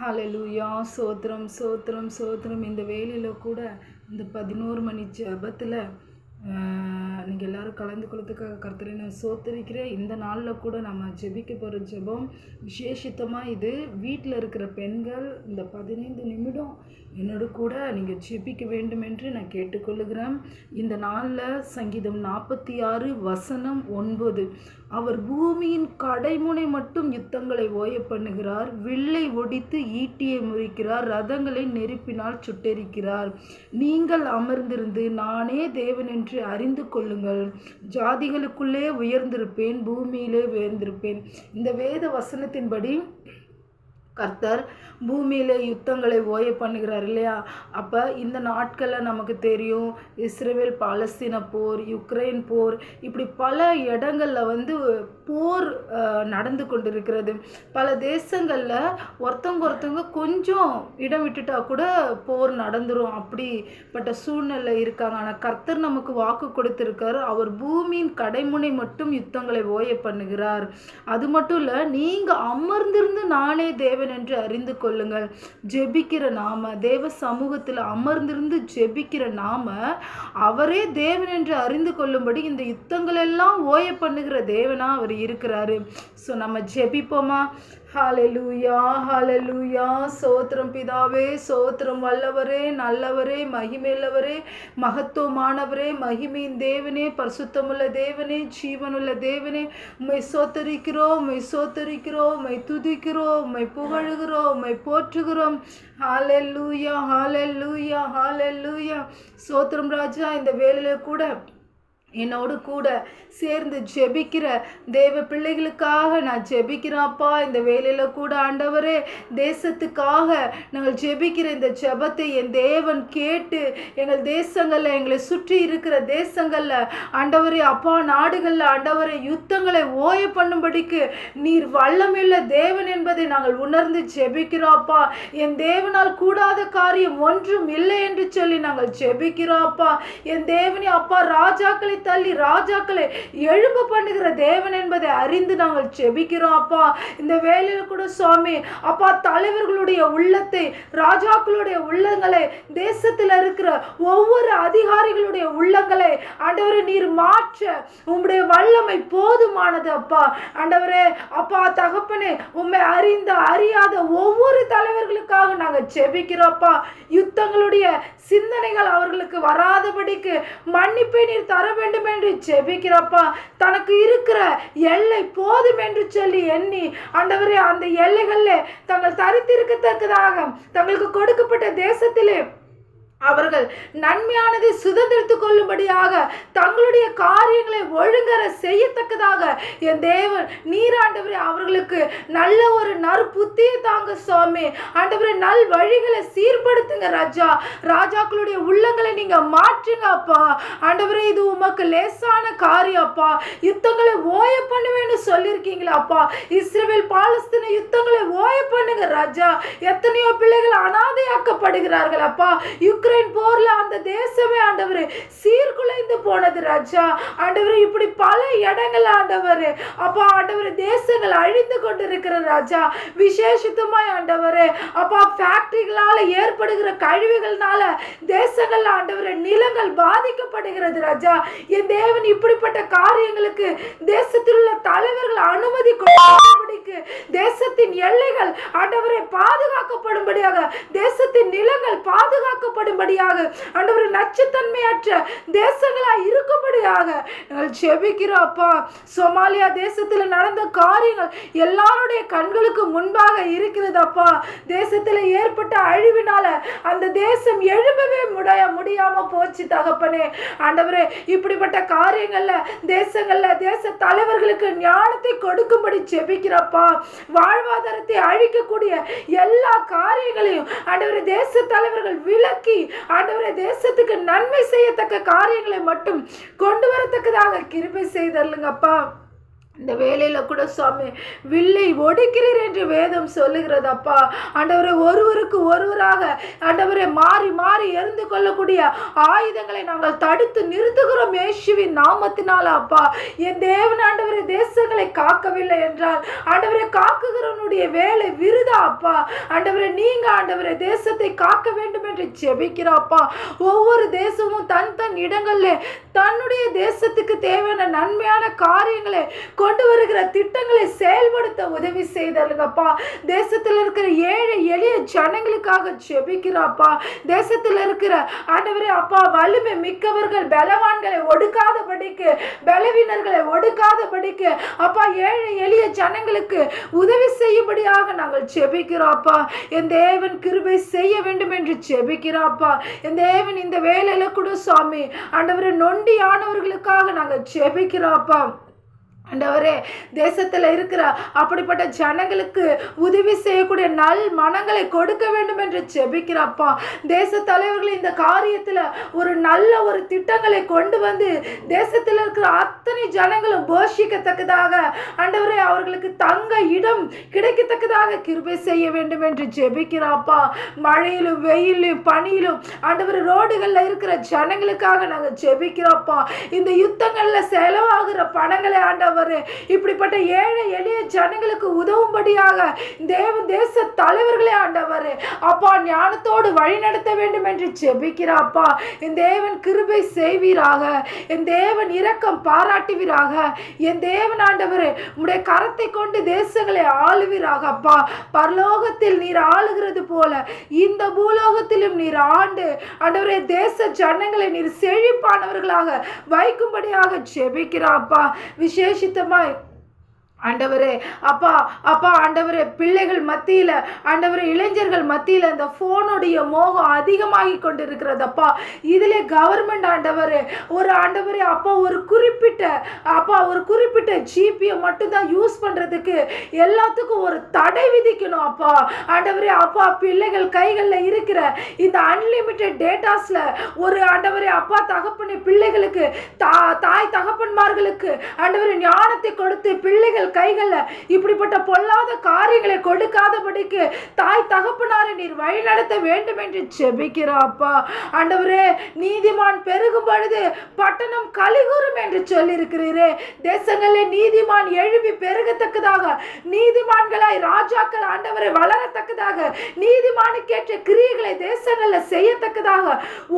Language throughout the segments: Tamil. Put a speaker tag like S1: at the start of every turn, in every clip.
S1: ஹalleluya சோத்திரம் சோத்திரம் சோத்திரம். இந்த வேலையில் கூட இந்த பதினோரு மணி ஜபத்தில் நீங்கள் எல்லாரும் கலந்து கொள்றதுக்காக கர்த்தரை நான் சோத்தரிக்கிறேன். இந்த நாளில் கூட நம்ம ஜெபிக்க போகிற ஜெபம் விசேஷித்தமாக இது. வீட்டில் இருக்கிற பெண்கள் இந்த பதினைந்து நிமிடம் என்னோட கூட நீங்கள் ஜெபிக்க வேண்டும் என்று நான் கேட்டுக்கொள்ளுகிறேன். இந்த நாளில் சங்கீதம் நாற்பத்தி ஆறு வசனம் ஒன்பது. அவர் பூமியின் கடைமுனை மட்டும் யுத்தங்களை ஓய பண்ணுகிறார். வில்லை ஒடித்து ஈட்டியை முறிக்கிறார். ரதங்களை நெருப்பினால் சுட்டெரிக்கிறார். நீங்கள் அமர்ந்திருந்து நானே தேவன் என்று அறிந்து கொள்ளுங்கள் ஜாதிகளுக்குள்ளே உயர்ந்திருப்பேன் பூமியிலே உயர்ந்திருப்பேன். இந்த வேத வசனத்தின்படி கர்த்தர் பூமியில் யுத்தங்களை ஓய பண்ணுகிறார் இல்லையா? அப்போ இந்த நாட்களில் நமக்கு தெரியும் இஸ்ரேல் பாலஸ்தீன போர் யுக்ரைன் போர் இப்படி பல இடங்களில் வந்து போர் நடந்து நடந்து கொண்டிருக்கிறது. பல தேசங்களில் ஒருத்தவங்க ஒருத்தவங்க கொஞ்சம் இடம் விட்டுட்டா கூட போர் நடந்துரும் அப்படிப்பட்ட சூழ்நிலை இருக்காங்க. ஆனால் கர்த்தர் நமக்கு வாக்கு கொடுத்திருக்காரு. அவர் பூமியின் கடைமுனை மட்டும் யுத்தங்களை ஓய பண்ணுகிறார். அது மட்டும் இல்லை நீங்கள் அமர்ந்திருந்து நானே தேவன் என்று அறிந்து கொள்ளுங்கள். ஜெபிக்கிற நாம தேவ சமூகத்தில் அமர்ந்திருந்து ஜெபிக்கிற நாம அவரே தேவன் என்று அறிந்து கொள்ளும்படி இந்த யுத்தங்கள் எல்லாம் ஓய பண்ணுகிற தேவனா அவர் இருக்கிறாரு. ஸோ நம்ம ஜெபிப்போமா? ஹalleluya ஹalleluya சோத்திரம் பிதாவே சோத்திரம் வல்லவரே நல்லவரே மகிமையுள்ளவரே மகத்துவமானவரே மகிமையின் தேவனே பரிசுத்தமுள்ள தேவனே ஜீவனுள்ள தேவனே. உம்மை சோத்தரிக்கிறோம் உம்மை சோத்தரிக்கிறோம் உம்மை துதிக்கிறோம் உம்மை புகழுகிறோம் உம்மை போற்றுகிறோம். ஹalleluya ஹalleluya ஹalleluya சோத்திரம் ராஜா இந்த வேலையில கூட என்னோடு கூட சேர்ந்து ஜெபிக்கிற தேவ பிள்ளைகளுக்காக நான் ஜெபிக்கிறேன்ப்பா. இந்த வேலையில் கூட ஆண்டவரே தேசத்துக்காக நாங்கள் ஜெபிக்கிற இந்த ஜெபத்தை என் தேவன் கேட்டு எங்கள் தேசங்களில் எங்களை சுற்றி இருக்கிற தேசங்களில் ஆண்டவரே அப்பா நாடுகளில் ஆண்டவரே யுத்தங்களை ஓய பண்ணும்படிக்கு நீர் வல்லமில்ல தேவன் என்பதை நாங்கள் உணர்ந்து ஜெபிக்கிறோம்ப்பா. என் தேவனால் கூடாத காரியம் ஒன்றும் இல்லை என்று சொல்லி நாங்கள் ஜெபிக்கிறோப்பா என் தேவனே அப்பா ராஜாக்களை தள்ளி ராஜாக்களை எழும்ப பண்ணுகிற தேவன் என்பதை அறிந்து நாங்கள் செபிக்கிறோம் அப்பா. இந்த வேலையில் கூட சுவாமி அப்பா தலைவர்களுடைய உள்ளத்தை ராஜாக்களுடைய உள்ளங்களை தேசத்தில் இருக்கிற ஒவ்வொரு அதிகாரிகளுடைய உள்ளங்களை ஆண்டவரை நீர் மாற்ற. உம்முடைய வல்லமை போதுமானது அப்பா. ஆண்டவரே அப்பா தகப்பனே உண்மை அறிந்த அறியாத ஒவ்வொரு தலைவர்களுக்காக நாங்கள் செபிக்கிறோப்பா யுத்தங்களுடைய சிந்தனைகள் அவர்களுக்கு வராதபடிக்கு மன்னிப்பை நீர் தர வேண்டும் என்று ஜெபிக்கிறப்பா தனக்கு இருக்கிற எல்லை போதும் என்று சொல்லி எண்ணி ஆண்டவரே அந்த எல்லைகளில் தங்கள் தரித்திருக்கத்தக்கதாக தங்களுக்கு கொடுக்கப்பட்ட தேசத்திலே அவர்கள் நன்மையானதை சுதந்திரித்து கொள்ளும்படியாக தங்களுடைய காரியங்களை ஒழுங்கர செய்யத்தக்கதாக என் தேவன் நீராண்டவரே அவர்களுக்கு நல்ல ஒரு நற்புத்தியை தாங்க சுவாமி. ஆண்டவரே நல் வழிகளை சீர்படுத்துங்க ராஜா. ராஜாக்களுடைய உள்ளங்களை நீங்க மாற்றுங்க அப்பா. ஆண்டவரே இது உமக்கு லேசான காரியம் அப்பா. யுத்தங்களை ஓய பண்ணுவேன்னு சொல்லியிருக்கீங்களா அப்பா. இஸ்ரேல் பாலஸ்தீன யுத்தங்களை ஓய பண்ணுங்க ராஜா. எத்தனையோ பிள்ளைகள் அனாதையாக்கப்படுகிறார்கள் அப்பா. யுக்ரைன் போர்ல அந்த தேசமே ஆண்டவரே. சீ போனது ராஜா. ஆண்டவர் இப்படி பல இடங்கள் ஆண்டவர். அப்பா ஆண்டவர் தேசங்கள் அழிந்து கொண்டிருக்கிற ராஜா. விசேஷத்துமாய் ஆண்டவர். அப்பா ஃபேக்டரிகளால் ஏற்படுகிற கழிவுகள்னால தேசங்கள் ஆண்டவர் நிலங்கள் பாதிக்கப்படுகிறது ராஜா. என் தேவன் இப்படிப்பட்ட காரியங்களுக்கு தேசத்தில் உள்ள தலைவர்கள் அனுமதி கொடுக்கும்படிக்கு தேசத்தின் எல்லைகள் ஆண்டவரை பாதுகாக்கப்படும்படியாக தேசத்தின் நிலங்கள் பாதுகாக்கப்படும்படியாக ஆண்டவர் நச்சுத்தன்மையற்ற தேசங்களாக இருக்கும்படியாக நாங்கள் செபிக்கிறோம் அப்பா. சோமாலியா தேசத்தில் நடந்த காரியங்கள் எல்லாருடைய கண்களுக்கு முன்பாக இருக்கிறது அப்பா. தேசத்தில் ஏற்பட்ட அழிவினால அந்த தேசம் எழும்பவே முடிய முடியாம போச்சு தகப்பனே. ஆண்டவரே இப்படிப்பட்ட காரியங்கள்ல தேசங்கள்ல தேச தலைவர்களுக்கு ஞானத்தை கொடுக்கும்படி ஜெபிக்கிறப்பா வாழ்வாதாரத்தை அழிக்கக்கூடிய எல்லா காரியங்களையும் ஆண்டவரே தேச தலைவர்கள் விலக்கி ஆண்டவரே தேசத்துக்கு நன்மை செய்யத்தக்க காரியங்களை மட்டும் கொண்டு வரத்தக்கதாக கிருபை செய்தல்லுங்கப்பா இந்த வேலையில கூட சுவாமி வில்லை ஒடுக்கிறீர் என்று வேதம் சொல்லுகிறது அப்பா ஆண்டவரை ஒருவருக்கு ஒருவராக ஆண்டவரை மாறி மாறி எரிந்து கொள்ளக்கூடிய ஆயுதங்களை நாங்கள் தடுத்து நிறுத்துகிறோம் ஏசுவின் நாமத்தினால அப்பா என் தேவன் ஆண்டவரை தேசங்களை காக்கவில்லை என்றால் ஆண்டவரை காக்குகிறவனுடைய வேலை விருதா அப்பா ஆண்டவரை நீங்க ஆண்டவரே தேசத்தை காக்க வேண்டும் என்று ஜெபிக்கிறாப்பா. ஒவ்வொரு தேசமும் தன் தன் இடங்களில் தன்னுடைய தேசத்துக்கு தேவையான நன்மையான காரியங்களை கொண்டு கொண்டு வருகிற திட்டங்களை செயல்படுத்த உதவி செய்தாருங்கப்பா. தேசத்தில் இருக்கிற ஏழை எளிய ஜனங்களுக்காக ஜெபிக்கிறாப்பா. தேசத்தில் இருக்கிற ஆண்டவரே அப்பா வலிமை மிக்கவர்கள் பலவான்களை ஒடுக்காதபடிக்கு பலவீனர்களை ஒடுக்காதபடிக்கு அப்பா ஏழை எளிய ஜனங்களுக்கு உதவி செய்யும்படியாக நாங்கள் ஜெபிக்கிறாப்பா என் தேவன் கிருபை செய்ய வேண்டும் என்று ஜெபிக்கிறாப்பா என் தேவன் இந்த வேலையில கூட சுவாமி ஆண்டவரை நொண்டியானவர்களுக்காக நாங்கள் ஜெபிக்கிறாப்பா ஆண்டவரே தேசத்தில் இருக்கிற அப்படிப்பட்ட ஜனங்களுக்கு உதவி செய்யக்கூடிய நல் மனங்களை கொடுக்க வேண்டும் என்று ஜெபிக்கிறப்பா. தேச தலைவர்கள் இந்த காரியத்தில் ஒரு நல்ல ஒரு திட்டங்களை கொண்டு வந்து தேசத்தில் இருக்கிற அத்தனை ஜனங்களும் போஷிக்கத்தக்கதாக ஆண்டவரே அவர்களுக்கு தங்க இடம் கிடைக்கத்தக்கதாக கிருபை செய்ய வேண்டும் என்று ஜெபிக்கிறாப்பா. மழையிலும் வெயிலும் பனியிலும் ஆண்டவர் ரோடுகளில் இருக்கிற ஜனங்களுக்காக நாங்கள் ஜெபிக்கிறோப்பா. இந்த யுத்தங்களில் செலவாகிற பணங்களை ஆண்டவர் இப்படிப்பட்ட ஏழை எளிய ஜனங்களுக்கு உதவும்படியாக தேவ தேச தலைவர்களே ஆண்டவர். அப்பா ஞானத்தோடு வழி நடத்த வேண்டும் என்று ஜெபிக்கிறாப்பா என் தேவன் கிருபை செய்வீராக. என் தேவன் இரக்கம் பாராட்டுவீராக. என் தேவன் ஆண்டவர் உடைய கரத்தை கொண்டு தேசங்களை ஆளுவீராக அப்பா. பரலோகத்தில் நீர் ஆளுகிறது போல இந்த பூலோகத்திலும் நீர் ஆண்டு ஆண்டவரே தேச ஜனங்களை நீர் செழிப்பானவர்களாக வைக்கும்படியாக ஜெபிக்கிறாப்பா விசேஷித்தமாய் ஆண்டவரே அப்பா அப்பா ஆண்டவரே பிள்ளைகள் மத்தியில் ஆண்டவரே இளைஞர்கள் மத்தியில் இந்த ஃபோனுடைய மோகம் அதிகமாகி கொண்டு இருக்கிறதப்பா இதிலே கவர்மெண்ட் ஆண்டவர் ஒரு ஆண்டவரே அப்பா ஒரு குறிப்பிட்ட அப்பா ஒரு குறிப்பிட்ட ஜிபியை மட்டும்தான் யூஸ் பண்ணுறதுக்கு எல்லாத்துக்கும் ஒரு தடை விதிக்கணும் அப்பா. ஆண்டவரே அப்பா பிள்ளைகள் கைகளில் இருக்கிற இந்த அன்லிமிட்டெட் டேட்டாஸில் ஒரு ஆண்டவரே அப்பா தகப்பனை பிள்ளைகளுக்கு தா தாய் தகப்பன்மார்களுக்கு ஆண்டவர் ஞானத்தை கொடுத்து பிள்ளைகள் கைகளில் இப்படிப்பட்ட பொல்லாத காரியங்களை கொடுக்காதபடிக்கு தாய் தகப்பனாரை நீர் வழிநடத்த வேண்டும் என்று ஜெபிக்கிறாப்பா ஆண்டவரே நீதிமான் பெருகும் பொழுது பட்டணம் கலிகூறும் என்று சொல்லியிருக்கிறீரே. தேசங்களில் நீதிமான் எழுப்பி பெருகத்தக்கதாக நீதிமான்களாய் ராஜாக்கள் ஆண்டவரை வளரத்தக்கதாக நீதிமானுக்கேற்ற கிரியைகளை தேசங்களில் செய்யத்தக்கதாக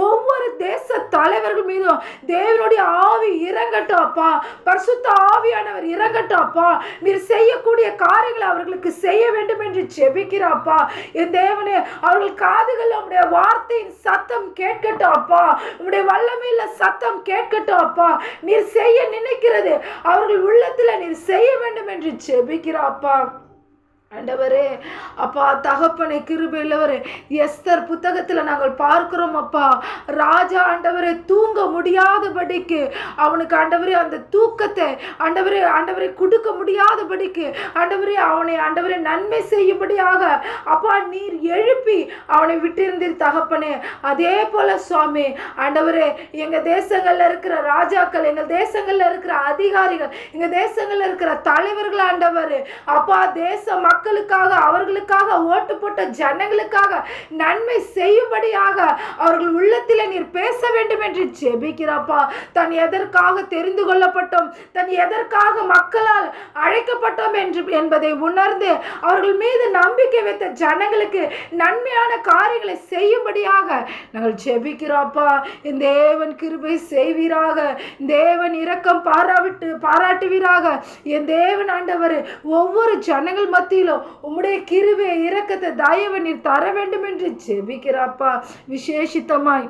S1: ஒவ்வொரு தேச தலைவர்கள் மீதும் தேவனுடைய ஆவி இறங்கட்டும் அப்பா. பரிசுத்த ஆவியானவர் இறங்கட்டும் அப்பா. நீர் செய்யக்கூடிய காரியங்களை அவர்களுக்கு செய்ய வேண்டும் என்று ஜெபிக்கிறாப்பா. என் தேவனே அவர்கள் காதுகள் உம்முடைய வார்த்தையின் சத்தம் கேட்கட்டும் அப்பா உம்முடைய வல்லமையில சத்தம் கேட்கட்டும் அப்பா நீர் செய்ய நினைக்கிறது. அவர்கள் உள்ளத்துல நீர் செய்ய வேண்டும் என்று ஜெபிக்கிறாப்பா. ஆண்டவரே அப்பா தகப்பனை கிருபையிலவர் எஸ்தர் புத்தகத்தில் நாங்கள் பார்க்கிறோம் அப்பா. ராஜா ஆண்டவரே தூங்க முடியாதபடிக்கு அவனுக்கு ஆண்டவரே அந்த தூக்கத்தை ஆண்டவரே ஆண்டவரை கொடுக்க முடியாதபடிக்கு ஆண்டவரே அவனை ஆண்டவரை நன்மை செய்யும்படியாக அப்பா நீர் எழுப்பி அவனை விட்டிருந்தீர் தகப்பனே. அதே போல சுவாமி ஆண்டவரே எங்கள் தேசங்களில் இருக்கிற ராஜாக்கள் எங்கள் தேசங்களில் இருக்கிற அதிகாரிகள் எங்கள் தேசங்களில் இருக்கிற தலைவர்கள் ஆண்டவர் அப்பா தேச மக்களுக்காக அவர்களுக்காக ஓட்டு போட்ட ஜனங்களுக்காக நன்மை செய்யும்படியாக அவர்கள் உள்ளத்தில் நீர் பேச என்று ஜெபிக்கிறப்பா. தன் எதற்காக தெரிந்து கொள்ளப்பட்டோம்? தன் எதற்காக மக்களால் அழைக்கப்பட்டோம் என்று என்பதை உணர்ந்து அவர்கள் மீது நம்பிக்கை வைத்த ஜனங்களுக்கு நன்மையான காரியங்களை செய்யும்படியாக நாங்கள் ஜெபிக்கிறோப்பா. இந்த தேவன் கிருபை செய்வீராக. தேவன் இரக்கம் பாராவிட்டு பாராட்டுவீராக. என் தேவன் ஆண்டவர் ஒவ்வொரு ஜனங்கள் மத்தியிலும் உம்முடைய கிருபை இரக்கத்தை தயவை நீர் தர வேண்டும் என்று ஜெபிக்கிறாப்பா. விசேஷித்தமாய்.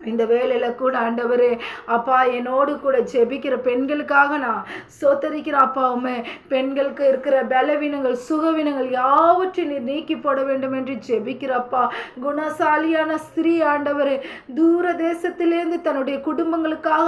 S1: இந்த வேலையில் கூட ஆண்டவரே அப்பா என்னோடு கூட ஜெபிக்கிற பெண்களுக்காக நான் சோத்தரிக்கிற அப்பாவுமே பெண்களுக்கு இருக்கிற பலவீனங்கள் சுகவீனங்கள் யாவற்றையும் நீர் நீக்கி போட வேண்டும் என்று ஜெபிக்கிறப்பா குணசாலியான ஸ்திரீ ஆண்டவர் தூர தேசத்திலேருந்து தன்னுடைய குடும்பங்களுக்காக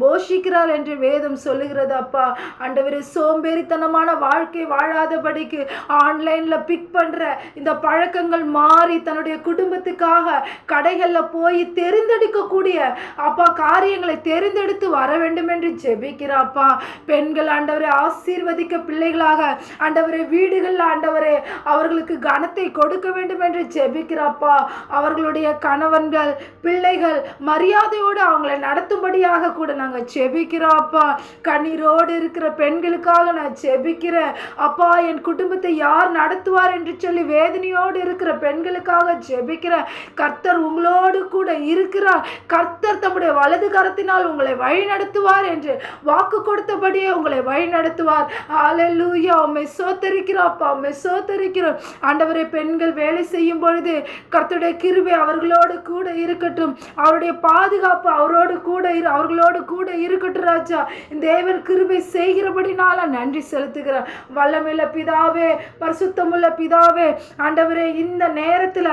S1: போஷிக்கிறார் என்று வேதம் சொல்லுகிறது அப்பா. ஆண்டவர் சோம்பேறித்தனமான வாழ்க்கை வாழாதபடிக்கு ஆன்லைனில் பிக் பண்ணுற இந்த பழக்கங்கள் மாறி தன்னுடைய குடும்பத்துக்காக கடைகளில் போய் தெரிந்து தேர்ந்தெடுக்கக்கூடிய அப்பா காரியங்களை தேர்ந்தெடுத்து வர வேண்டும் என்று ஜெபிக்கிறாப்பா பெண்கள் ஆண்டவரை ஆசீர்வதிக்க பிள்ளைகளாக ஆண்டவரை வீடுகளில் ஆண்டவரே அவர்களுக்கு கனத்தை கொடுக்க வேண்டும் என்று ஜெபிக்கிறாப்பா அவர்களுடைய கணவன்கள் பிள்ளைகள் மரியாதையோடு அவங்களை நடத்தும்படியாக கூட நாங்கள் ஜெபிக்கிறோம்ப்பா கண்ணீரோடு இருக்கிற பெண்களுக்காக நான் ஜெபிக்கிறேன் அப்பா என் குடும்பத்தை யார் நடத்துவார் என்று சொல்லி வேதனையோடு இருக்கிற பெண்களுக்காக ஜெபிக்கிறேன் கர்த்தர் உங்களோடு கூட இருக்கிறார் கர்த்தர் தம்முடைய வலது கரத்தினால் உங்களை வழி நடத்துவார் என்று வாக்கு கொடுத்தபடியே உங்களை வழி நடத்துவார் ஹalleluya உம்மை சோத்தரிக்கிறோம் அப்பா உம்மை சோத்தரிக்கிறோம். ஆண்டவரை பெண்கள் வேலை செய்யும் பொழுது கர்த்தருடைய கிருபை அவர்களோடு கூட இருக்கட்டும். அவருடைய பாதுகாப்பு அவரோடு கூட இரு அவர்களோடு கூட இருக்கட்டும் ராஜா. இந்த தேவன் கிருபை செய்கிறபடினால நன்றி செலுத்துகிறேன் வல்லமில்ல பிதாவே பரிசுத்தமுள்ள பிதாவே ஆண்டவரே இந்த நேரத்தில்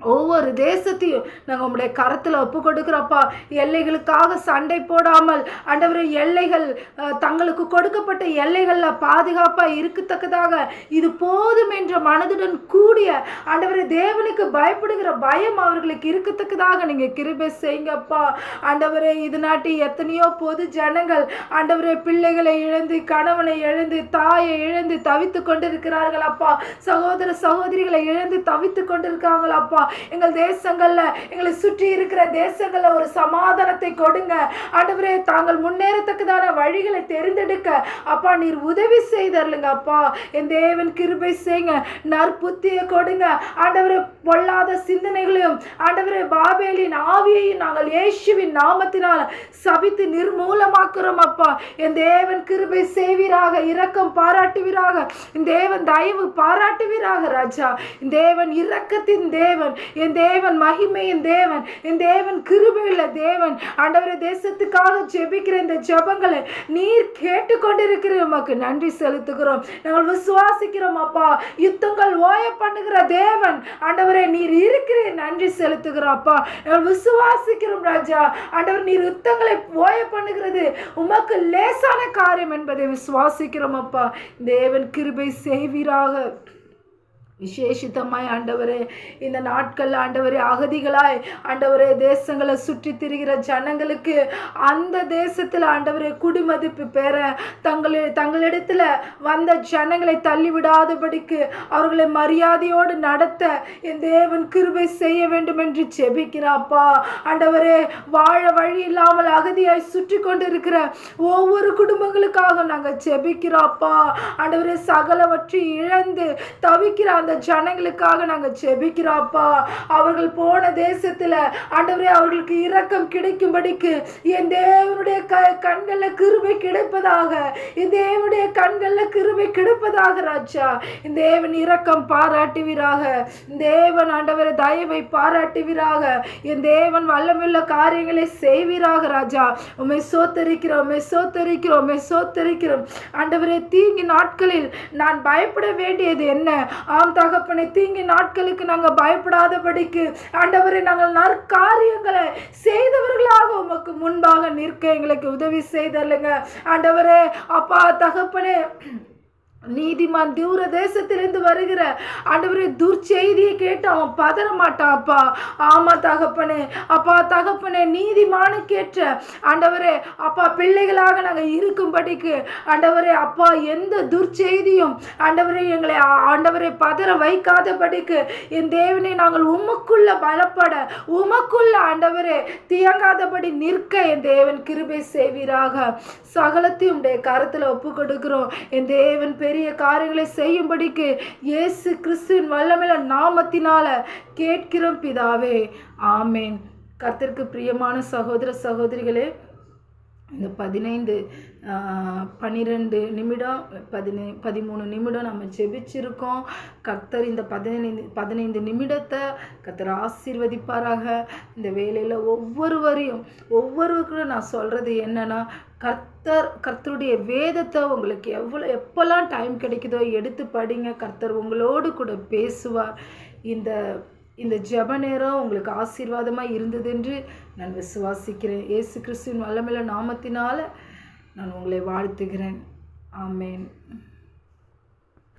S1: ஒவ்வொரு தேசத்தையும் நாங்கள் உங்களுடைய கரத்தில் ஒப்பு கொடுக்குறப்பா எல்லைகளுக்காக சண்டை போடாமல் ஆண்டவரே எல்லைகள் தங்களுக்கு கொடுக்கப்பட்ட எல்லைகளில் பாதுகாப்பாக இருக்கத்தக்கதாக இது போதும் என்ற மனதுடன் கூடிய ஆண்டவரே தேவனுக்கு பயப்படுகிற பயம் அவர்களுக்கு இருக்கத்தக்கதாக நீங்கள் கிருபை செய்யுங்கப்பா. ஆண்டவரே இது நாட்டி எத்தனையோ பொது ஜனங்கள் ஆண்டவரே பிள்ளைகளை இழந்து கணவனை இழந்து தாயை இழந்து தவித்து கொண்டிருக்கிறார்கள் அப்பா சகோதர சகோதரிகளை இழந்து தவித்து கொண்டிருக்காங்கள் அப்பா எங்கள் தேசங்களில் எங்களை சுற்றி இருக்கிற தேசங்களில் ஒரு சமாதானத்தை கொடுங்க. ஆண்டவரே தாங்கள் முன்னேறத்தக்கதான வழிகளை தெரிந்தெடுக்க. அப்பா நீர் உதவி செய்தருளுங்க அப்பா. என் தேவன் கிருபை செய்யுங்க. நற்புத்தியை கொடுங்க. ஆண்டவரே பொல்லாத சிந்தனைகளையும் ஆண்டவரே பாபேலின் ஆவியையும் நாங்கள் இயேசுவின் நாமத்தினால் சபித்து நிர்மூலமாக்குறோம் அப்பா. என் தேவன் கிருபை செய்வீராக இரக்கம் பாராட்டுவீராக. என் தேவன் தயவு பாராட்டுவீராக ராஜா. தேவன் இரக்கத்தின் தேவன். என் தேவன் மகிமையின் தேவன் என் தேவன் கிருபையுள்ள தேவன். ஆண்டவரே தேசத்துக்காக ஜெபிக்கிற இந்த ஜெபங்களை நீர் கேட்டுக்கொண்டிருக்கிற உமக்கு நன்றி செலுத்துகிறோம். நாங்கள் விசுவாசிக்கிறோம் அப்பா. யுத்தங்கள் ஓய பண்ணுகிற தேவன். ஆண்டவரே நீர் இருக்கிறீர். நன்றி செலுத்துகிறோம் அப்பா. நாங்கள் விசுவாசிக்கிறோம் ராஜா. ஆண்டவர் நீர் யுத்தங்களை ஓய பண்ணுகிறது. உமக்கு லேசான காரியம் என்பதை விசுவாசிக்கிறோம் அப்பா. தேவன் கிருபை செய்வீராக. விசேஷித்தமாய் ஆண்டவரே இந்த நாட்கள் ஆண்டவரே அகதிகளாய் ஆண்டவரே தேசங்களை சுற்றி திரிகிற ஜனங்களுக்கு அந்த தேசத்தில் ஆண்டவரே குடிமதிப்பு பெற தங்கள தங்களிடத்தில் வந்த ஜனங்களை தள்ளிவிடாதபடிக்கு அவர்களை மரியாதையோடு நடத்த என் தேவன் கிருபை செய்ய வேண்டும் என்று ஜெபிக்கிறாப்பா ஆண்டவரே வாழ வழி இல்லாமல் அகதியாய் சுற்றி கொண்டிருக்கிற ஒவ்வொரு குடும்பங்களுக்காக நாங்கள் செபிக்கிறாப்பா ஆண்டவரே சகலவற்றை இழந்து தவிக்கிற அந்த ஜனங்களுக்காக நாங்கள் ஜெபிக்கிறோப்பா அவர்கள் போன தேசத்தில் ஆண்டவரே அவர்களுக்கு இரக்கம் கிடைக்கும்படிக்கு என் தேவனுடைய க கண்களில் கிருபை கிடைப்பதாக என் தேவனுடைய கண்களில் கிருபை கிடைப்பதாக ராஜா. இந்த தேவன் இரக்கம் பாராட்டுவீராக. இந்த தேவன் ஆண்டவர் தயவை பாராட்டுவீராக. என் தேவன் வல்லமுள்ள காரியங்களை செய்வீராக ராஜா. உம்மை சோத்தரிக்கிறோம் உம்மை சோத்தரிக்கிறோம் உம்மை சோத்தரிக்கிறோம். ஆண்டவரே தீங்கு நாட்களில் நான் பயப்பட வேண்டியது என்ன? ஆம் தகப்பனை தீங்கு நாட்களுக்கு நாங்கள் பயப்படாதபடிக்கு ஆண்டவரை நாங்கள் நற்காரியங்களை செய்தவர்களாக உமக்கு முன்பாக நிற்க எங்களுக்கு உதவி செய்தல்லுங்க ஆண்டவரே அப்பா தகப்பனே நீதிமான் தூர தேசத்திலிருந்து வருகிற ஆண்டவரே துர்ச்செய்தியை கேட்டு அவன் பதற மாட்டான்ப்பா ஆமா தகப்பனே அப்பா தகப்பனே நீதிமானுக்கேற்ற ஆண்டவரே அப்பா பிள்ளைகளாக நாங்கள் இருக்கும்படிக்கு ஆண்டவரே அப்பா எந்த துர்ச்செய்தியும் ஆண்டவரே எங்களை ஆண்டவரை பதற வைக்காதபடிக்கு என் தேவனை நாங்கள் உமக்குள்ள பலப்பட உமக்குள்ள ஆண்டவரே தியங்காதபடி நிற்க என் தேவன் கிருபை செய்வீராக. சகலத்தையும் உடைய கரத்தில் ஒப்பு கொடுக்கிறோம் என் தேவன் பெரிய காரியங்களை செய்யும்படிக்கு இயேசு கிறிஸ்துவின் வல்லமையில நாமத்தினால கேட்கிறோம் பிதாவே. ஆமேன். கர்த்தருக்கு பிரியமான சகோதர சகோதரிகளே இந்த பதினைந்து பன்னிரெண்டு நிமிடம் பதினை பதிமூணு நிமிடம் நம்ம ஜெபிச்சிருக்கோம். கர்த்தர் இந்த பதினைந்து பதினைந்து நிமிடத்தை கர்த்தர் ஆசீர்வதிப்பாராக. இந்த வேலையில் ஒவ்வொருவரையும் ஒவ்வொருவருக்கும் நான் சொல்கிறது என்னென்னா கர்த்தர் கர்த்தருடைய வேதத்தை உங்களுக்கு எவ்வளோ எப்போல்லாம் டைம் கிடைக்குதோ எடுத்து படிங்க. கர்த்தர் உங்களோடு கூட பேசுவார். இந்த இந்த ஜெப நேரம் உங்களுக்கு ஆசீர்வாதமாக இருந்தது என்று நான் விசுவாசிக்கிறேன். ஏசு கிறிஸ்துவின் வல்லமில்ல நாமத்தினால நான் உங்களை வாழ்த்துகிறேன். ஆமேன்.